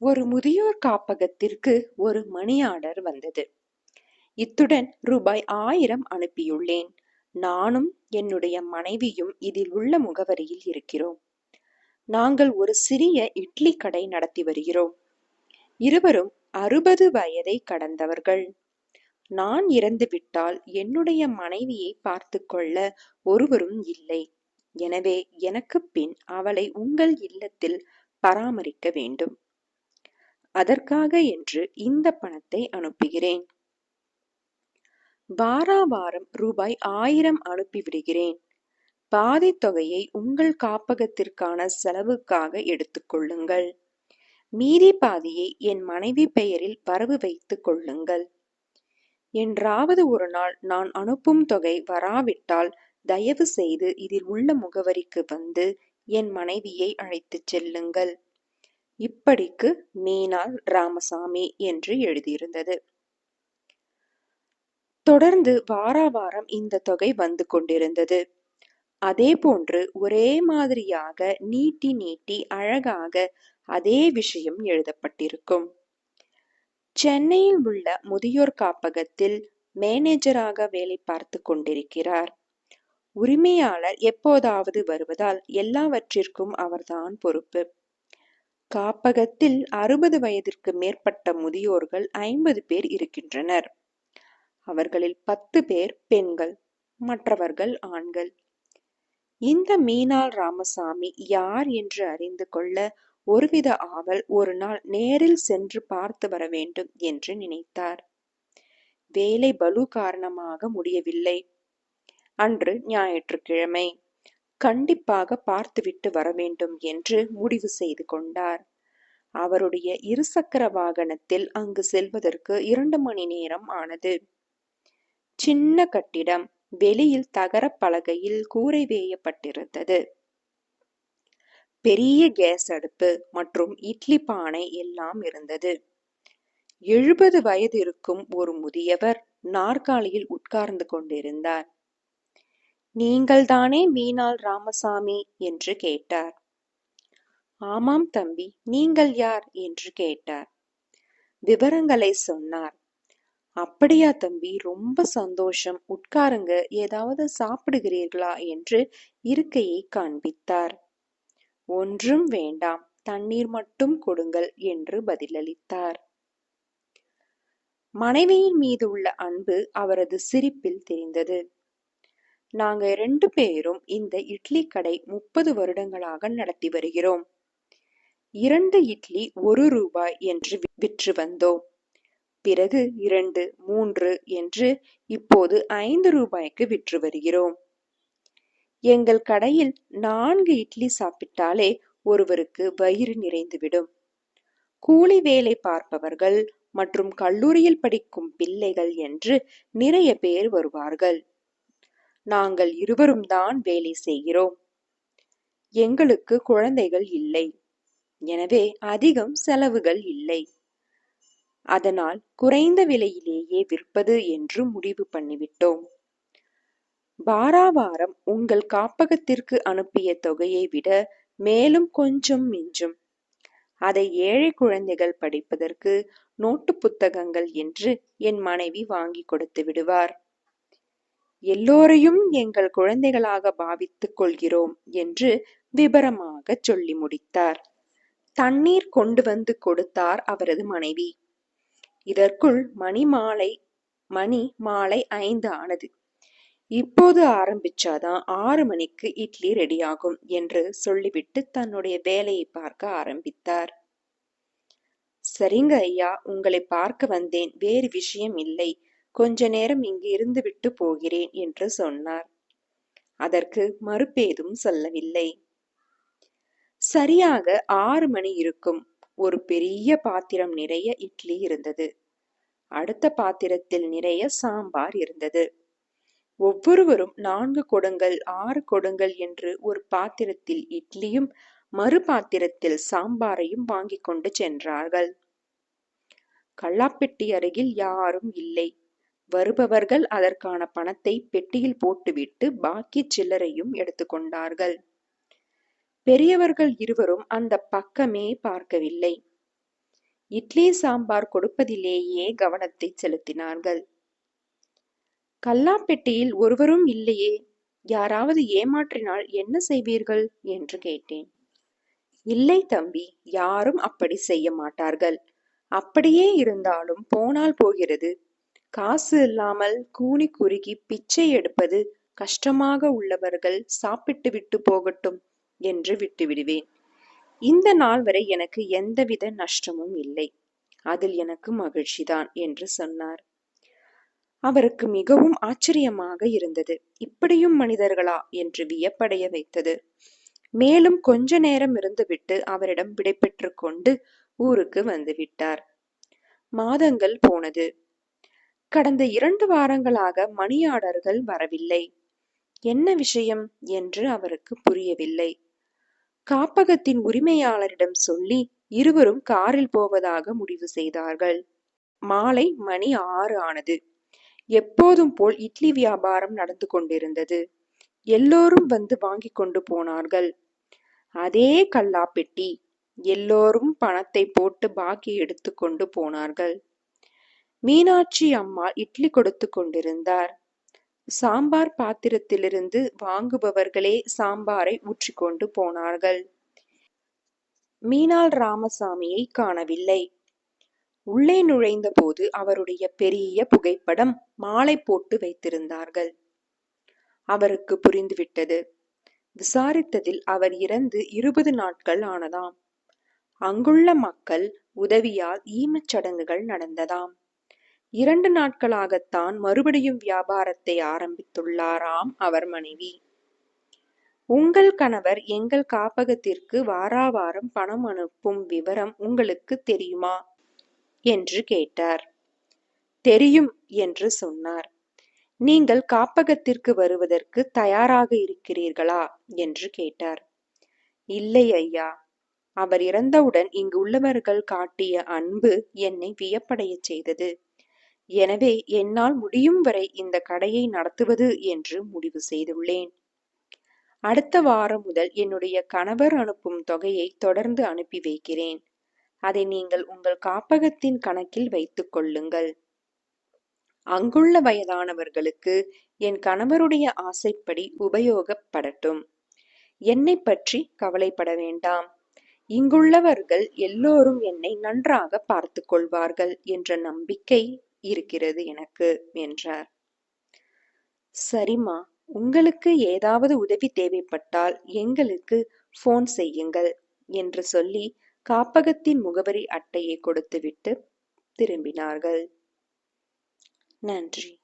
ஒரு முதியோர் காப்பகத்திற்கு ஒரு மணி ஆர்டர் வந்தது. இத்துடன் ரூபாய் ஆயிரம் அனுப்பியுள்ளேன். நானும் என்னுடைய மனைவியும் இதில் உள்ள முகவரியில் இருக்கிறோம். நாங்கள் ஒரு சிறிய இட்லி கடை நடத்தி வருகிறோம். இருவரும் அறுபது வயதை கடந்தவர்கள். நான் இறந்துவிட்டால் என்னுடைய மனைவியை பார்த்து கொள்ள ஒருவரும் இல்லை. எனவே எனக்கு பின் அவளை உங்கள் இல்லத்தில் பராமரிக்க வேண்டும். அதற்காக என்று இந்த பணத்தை அனுப்புகிறேன். வாரா வாரம் ரூபாய் ஆயிரம் அனுப்பிவிடுகிறேன் பாதி தொகையை உங்கள் காப்பகத்திற்கான செலவுக்காக எடுத்துக்கொள்ளுங்கள் மீதி பாதியை என் மனைவி பெயரில் வரவு வைத்துக் கொள்ளுங்கள். என்றாவது ஒரு நாள் நான் அனுப்பும் தொகை வராவிட்டால் தயவு செய்து இதில் உள்ள முகவரிக்கு வந்து என் மனைவியை அழைத்துச் செல்லுங்கள். இப்படிக்கு மீனால் ராமசாமி என்று எழுதியிருந்தது. தொடர்ந்து வாரா வாரம் இந்த தொகை வந்து கொண்டிருந்தது. அதே போன்று ஒரே மாதிரியாக நீட்டி நீட்டி அழகாக அதே விஷயம் எழுதப்பட்டிருக்கும். சென்னையில் உள்ள முதியோர் காப்பகத்தில் மேனேஜராக வேலை பார்த்து கொண்டிருக்கிறார். உரிமையாளர் எப்போதாவது வருவதால் எல்லாவற்றிற்கும் அவர்தான் பொறுப்பு. காப்பகத்தில் அறுபது வயதிற்கு மேற்பட்ட முதியோர்கள் ஐம்பது பேர் இருக்கின்றனர். அவர்களில் பத்து பேர் பெண்கள் மற்றவர்கள் ஆண்கள். இந்த மீனாள் ராமசாமி யார் என்று அறிந்து கொள்ள ஒருவித ஆவல் ஒரு நாள் நேரில் சென்று பார்த்து வர வேண்டும் என்று நினைத்தார். வேலை பலு காரணமாக முடியவில்லை. அன்று ஞாயிற்றுக்கிழமை. கண்டிப்பாக பார்த்துவிட்டு வர வேண்டும் என்று முடிவு செய்து கொண்டார். அவருடைய இருசக்கர வாகனத்தில் அங்கு செல்வதற்கு இரண்டு மணி நேரம் ஆனது. சின்ன கட்டிடம் வெளியில் தகர பலகையில் கூரை வேயப்பட்டிருந்தது. பெரிய கேஸ் அடுப்பு மற்றும் இட்லி பானை எல்லாம் இருந்தது. எழுபது வயது இருக்கும் ஒரு முதியவர் நாற்காலியில் உட்கார்ந்து கொண்டிருந்தார். நீங்கள்தானே மீனாள் ராமசாமி? என்று கேட்டார். ஆமாம் தம்பி நீங்கள் யார்? என்று கேட்டார். விவரங்களை சொன்னார். அப்படியா தம்பி ரொம்ப சந்தோஷம். உட்காருங்க ஏதாவது சாப்பிடுகிறீர்களா? என்று இருக்கையை காண்பித்தார். ஒன்றும் வேண்டாம் தண்ணீர் மட்டும் கொடுங்கள் என்று பதிலளித்தார். மனைவியின் மீது உள்ள அன்பு அவரது சிரிப்பில் தெரிந்தது. நாங்க ரெண்டு பேரும் இந்த இட்லி கடை முப்பது வருடங்களாக நடத்தி வருகிறோம். இரண்டு இட்லி ஒரு ரூபாய் என்று விற்று வந்தோம். பிறகு இரண்டு மூன்று என்று இப்போது ஐந்து ரூபாய்க்கு விற்று வருகிறோம். எங்கள் கடையில் நான்கு இட்லி சாப்பிட்டாலே ஒருவருக்கு வயிறு நிறைந்துவிடும். கூலி வேலை பார்ப்பவர்கள் மற்றும் கல்லூரியில் படிக்கும் பிள்ளைகள் என்று நிறைய பேர் வருவார்கள். நாங்கள் இருவரும் தான் வேலை செய்கிறோம். எங்களுக்கு குழந்தைகள் இல்லை. எனவே அதிகம் செலவுகள் இல்லை. அதனால் குறைந்த விலையிலேயே விற்பது என்று முடிவு பண்ணிவிட்டோம். வாராவாரம் உங்கள் காப்பகத்திற்கு அனுப்பிய தொகையை விட மேலும் கொஞ்சம் மிஞ்சும். அதை ஏழை குழந்தைகள் படிப்பதற்கு நோட்டு புத்தகங்கள் என்று என் மனைவி வாங்கி கொடுத்து விடுவார். எல்லோரையும் எங்கள் குழந்தைகளாக பாவித்துக் கொள்கிறோம் என்று விபரமாக சொல்லி முடித்தார். தண்ணீர் கொண்டு வந்து கொடுத்தார் அவரது மனைவி. இதற்குள் மணி மாலை மணி மாலை ஐந்து ஆனது. இப்போது ஆரம்பிச்சாதான் ஆறு மணிக்கு இட்லி ரெடியாகும் என்று சொல்லிவிட்டு தன்னுடைய வேலையை பார்க்க ஆரம்பித்தார். சரிங்க ஐயா உங்களை பார்க்க வந்தேன் வேறு விஷயம் இல்லை. கொஞ்ச நேரம் இங்கு இருந்துவிட்டு போகிறேன் என்று சொன்னார். அதற்கு மறுப்பேதும் சொல்லவில்லை. சரியாக ஆறு மணி இருக்கும். ஒரு பெரிய பாத்திரம் நிறைய இட்லி இருந்தது. அடுத்த பாத்திரத்தில் நிறைய சாம்பார் இருந்தது. ஒவ்வொருவரும் நான்கு கொடுங்கள் ஆறு கொடுங்கள் என்று ஒரு பாத்திரத்தில் இட்லியும் மறு பாத்திரத்தில் சாம்பாரையும் வாங்கி கொண்டு சென்றார்கள். கல்லாப்பெட்டி அருகில் யாரும் இல்லை. வருபவர்கள் அதற்கான பணத்தை பெட்டியில் போட்டுவிட்டு பாக்கி சில்லறையும் எடுத்துக்கொண்டார்கள் பெரியவர்கள் இருவரும் அந்த பக்கமே பார்க்கவில்லை. இட்லி சாம்பார் கொடுப்பதிலேயே கவனத்தை செலுத்தினார்கள். கல்லாப்பெட்டியில் ஒருவரும் இல்லையே யாராவது ஏமாற்றினால் என்ன செய்வீர்கள்? என்று கேட்டேன். இல்லை தம்பி யாரும் அப்படி செய்ய மாட்டார்கள். அப்படியே இருந்தாலும் போனால் போகிறது. காசு இல்லாமல் கூனி குறுகி பிச்சை எடுப்பது கஷ்டமாக உள்ளவர்கள் சாப்பிட்டு விட்டு போகட்டும் என்று விட்டுவிடுவேன். இந்த நாள் வரை எனக்கு எந்தவித நஷ்டமும் இல்லை. அதில் எனக்கு மகிழ்ச்சிதான் என்று சொன்னார். அவருக்கு மிகவும் ஆச்சரியமாக இருந்தது. இப்படியும் மனிதர்களா என்று வியப்படைய வைத்தது. மேலும் கொஞ்ச நேரம் இருந்துவிட்டு அவரிடம் விடைபெற்று கொண்டு ஊருக்கு வந்து விட்டார். மாதங்கள் போனது. கடந்த இரண்டு வாரங்களாக மணியாளர்கள் வரவில்லை. என்ன விஷயம்? என்று அவருக்கு புரியவில்லை. காப்பகத்தின் உரிமையாளரிடம் சொல்லி இருவரும் காரில் போவதாக முடிவு செய்தார்கள். மாலை மணி ஆறு ஆனது. எப்போதும் போல் இட்லி வியாபாரம் நடந்து கொண்டிருந்தது. எல்லோரும் வந்து வாங்கி கொண்டு போனார்கள். அதே கல்லாப்பெட்டி. எல்லோரும் பணத்தை போட்டு பாக்கி எடுத்து கொண்டு போனார்கள். மீனாட்சி அம்மா இட்லி கொடுத்து கொண்டிருந்தார். சாம்பார் பாத்திரத்திலிருந்து வாங்குபவர்களே சாம்பாரை ஊற்றிக்கொண்டு போனார்கள். மீனாள் ராமசாமியை காணவில்லை. உள்ளே நுழைந்த போது அவருடைய பெரிய புகைப்படம் மாலை போட்டு வைத்திருந்தார்கள். அவருக்கு புரிந்துவிட்டது. விசாரித்ததில் அவர் இறந்து இருபது நாட்கள் ஆனதாம். அங்குள்ள மக்கள் உதவியால் ஈமச் சடங்குகள் நடந்ததாம். இரண்டு நாட்களாகத்தான் மறுபடியும் வியாபாரத்தை ஆரம்பித்துள்ளாராம் அவர் மனைவி. உங்கள் கணவர் எங்கள் காப்பகத்திற்கு வாராவாரம் பணம் அனுப்பும் விவரம் உங்களுக்கு தெரியுமா? என்று கேட்டார். தெரியும் என்று சொன்னார். நீங்கள் காப்பகத்திற்கு வருவதற்கு தயாராக இருக்கிறீர்களா? என்று கேட்டார். இல்லை ஐயா. அவர் இறந்தவுடன் இங்கு உள்ளவர்கள் காட்டிய அன்பு என்னை வியப்படையச் செய்தது. எனவே என்னால் முடியும் வரை இந்த கடையை நடத்துவது என்று முடிவு செய்துள்ளேன். அடுத்த வாரம் முதல் என்னுடைய கணவர் அனுப்பும் தொகையை தொடர்ந்து அனுப்பி வைக்கிறேன். அதை நீங்கள் உங்கள் காப்பகத்தின் கணக்கில் வைத்துக் கொள்ளுங்கள். அங்குள்ள வயதானவர்களுக்கு என் கணவருடைய ஆசைப்படி உபயோகப்படட்டும். என்னை பற்றி கவலைப்பட வேண்டாம். இங்குள்ளவர்கள் எல்லோரும் என்னை நன்றாக பார்த்து கொள்வார்கள் என்ற நம்பிக்கை இருக்கிறது எனக்கு என்றார். சரிம்மா உங்களுக்கு ஏதாவது உதவி தேவைப்பட்டால் எங்களுக்கு போன் செய்யுங்கள் என்று சொல்லி காப்பகத்தின் முகவரி அட்டையை கொடுத்துவிட்டு திரும்பினார்கள். நன்றி.